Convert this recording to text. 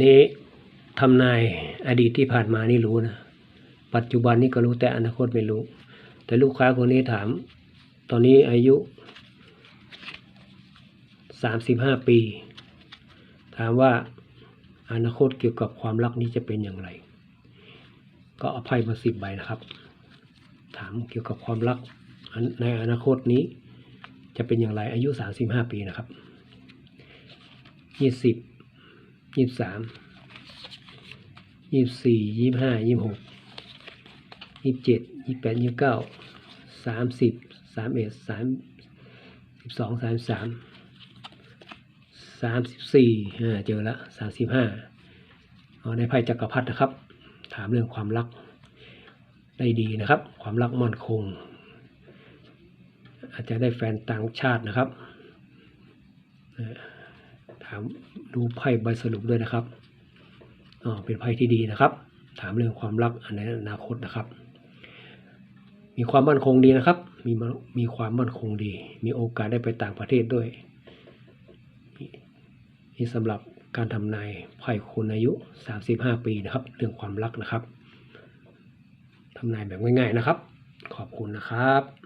นี่ทำนายอดีตที่ผ่านมานี่รู้นะ ปัจจุบันนี่ก็รู้แต่อนาคตไม่รู้ แต่ลูกค้าคนนี้ถาม ตอนนี้อายุสามสิบห้าปี ถามว่าอนาคตเกี่ยวกับความรักนี้จะเป็นอย่างไร ก็อาไพ่มาสิบใบนะครับ ถามเกี่ยวกับความรักในอนาคตนี้ จะเป็นอย่างไรอายุสามสิบห้าปีนะครับยี่สิบ ยี่สามยี่สี่ยี่ห้ายี่หกยี่เจ็ดยี่แปดยี่เก้าสามสิบสามเอ็ดสามสิบสองสามสามสามสิบสี่เจอละสามสิบห้าเอาในไพ่จักรพรรดินะครับ ถามเรื่องความรักได้ดีนะครับ ความรักมั่นคง อาจจะได้แฟนต่างชาตินะครับามดูไพ่ใบสรุปด้วยนะครับอ๋อเป็นไพ่ที่ดีนะครับ ถามเรื่องความรักในอนาคตนะครับ มีความมั่นคงดีนะครับ มีมีความมั่นคงดี มีโอกาสได้ไปต่างประเทศด้วยนี่นี่สำหรับการทำนายไพ่คนอายุ 35 ปีนะครับ เรื่องความรักนะครับทำนายแบบง่ายๆนะครับ ขอบคุณนะครับ